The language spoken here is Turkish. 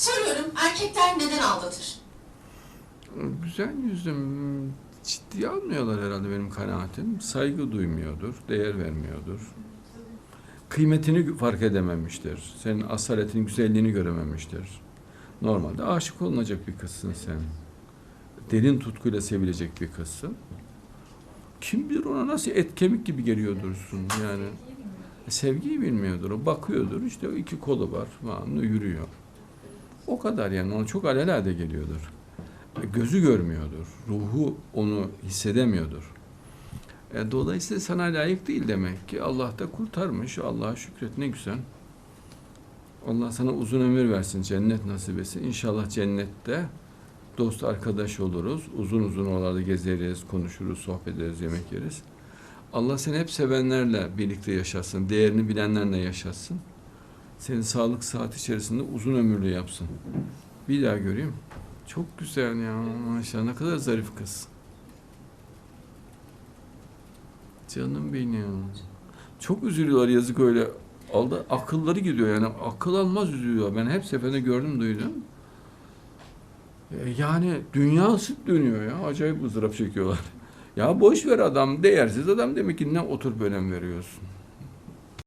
Soruyorum, erkekler neden aldatır? Güzel yüzüm ciddiye almıyorlar herhalde benim kanaatim. Saygı duymuyordur, değer vermiyordur. Kıymetini fark edememiştir. Senin asaletinin güzelliğini görememiştir. Normalde aşık olunacak bir kızsın sen. Derin tutkuyla sevilecek bir kızsın. Kim bilir ona nasıl et kemik gibi geliyor dursun yani. Sevgiyi bilmiyordur. O bakıyordur. işte iki kolu var. Falan, yürüyor. O kadar yani. Ona çok alelade geliyordur gözü görmüyordur. Ruhu onu hissedemiyordur. E, dolayısıyla sana layık değil demek ki. Allah da kurtarmış. Allah'a şükret ne güzel. Allah sana uzun ömür versin, cennet nasip etsin. İnşallah cennette dost arkadaş oluruz. Uzun uzun oralarda gezeriz, konuşuruz, sohbet ederiz, yemek yeriz. Allah seni hep sevenlerle birlikte yaşasın, değerini bilenlerle yaşasın. Seni sağlık saat içerisinde uzun ömürlü yapsın. Bir daha göreyim. Çok güzel ya maşallah ne kadar zarif kız. Canım benim. Çok üzülüyorlar yazık öyle. Aldı akılları gidiyor yani akıl almaz üzülüyor. Ben hep seferinde gördüm duydum. E, Yani dünya sık dönüyor ya. Acayip ızdırap çekiyorlar. Ya boş ver adam değersiz adam demek ki ne oturup önem veriyorsun.